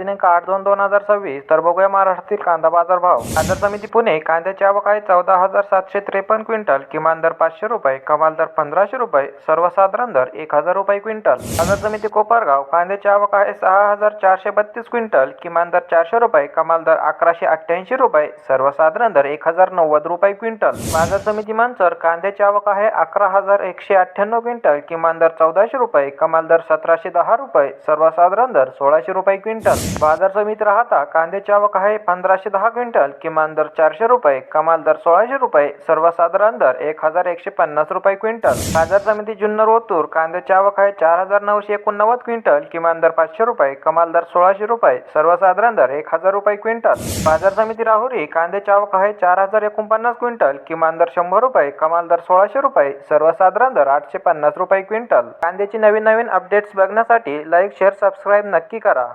दिनांक आठ दोन दोन हजार सव्वीस तर बघूया महाराष्ट्रातील कांदा बाजार भाव. बाजार समिती पुणे कांद्याची आवक आहे चौदा हजार सातशे त्रेपन्न क्विंटल. किमान दर पाचशे रुपये कमाल दर पंधराशे रुपये सर्वसाधारण दर एक हजार रुपये क्विंटल. बाजार समिती कोपरगाव कांद्याची आवक आहे सहा हजार चारशे बत्तीस क्विंटल. किमान दर चारशे रुपये कमाल दर अकराशे अठ्ठ्याऐंशी रुपये सर्वसाधारण दर एक हजार नव्वद रुपये क्विंटल. बाजार समिती मानसर कांद्याची आवक आहे अकरा हजार एकशे अठ्ठ्याण्णव क्विंटल. किमान दर चौदाशे रुपये कमाल दर सतराशे दहा रुपये सर्वसाधारण दर सोळाशे रुपये क्विंटल. बाजार समिती राहता कांद्याची आवक आहे पंधराशे दहा क्विंटल किमान दर चारशे रुपये कमाल दर सोळाशे रुपये सर्वसाधारण दर एक हजार एकशे पन्नास रुपये क्विंटल. बाजार समिती जुन्नर ओतूर कांद्याची आवक आहे चार हजार नऊशे एकोणनव्वद क्विंटल किमान दर पाचशे रुपये कमाल दर सोळाशे रुपये सर्वसाधारण दर एक हजार रुपये क्विंटल. बाजार समिती राहुरी कांद्याची आवक आहे चार हजार एकोणपन्नास क्विंटल किमान दर शंभर रुपये कमाल दर सोळाशे रुपये सर्वसाधारण दर आठशे पन्नास रुपये क्विंटल. कांद्याची नवीन नवीन अपडेट्स बघण्यासाठी लाईक शेअर सबस्क्राईब नक्की करा.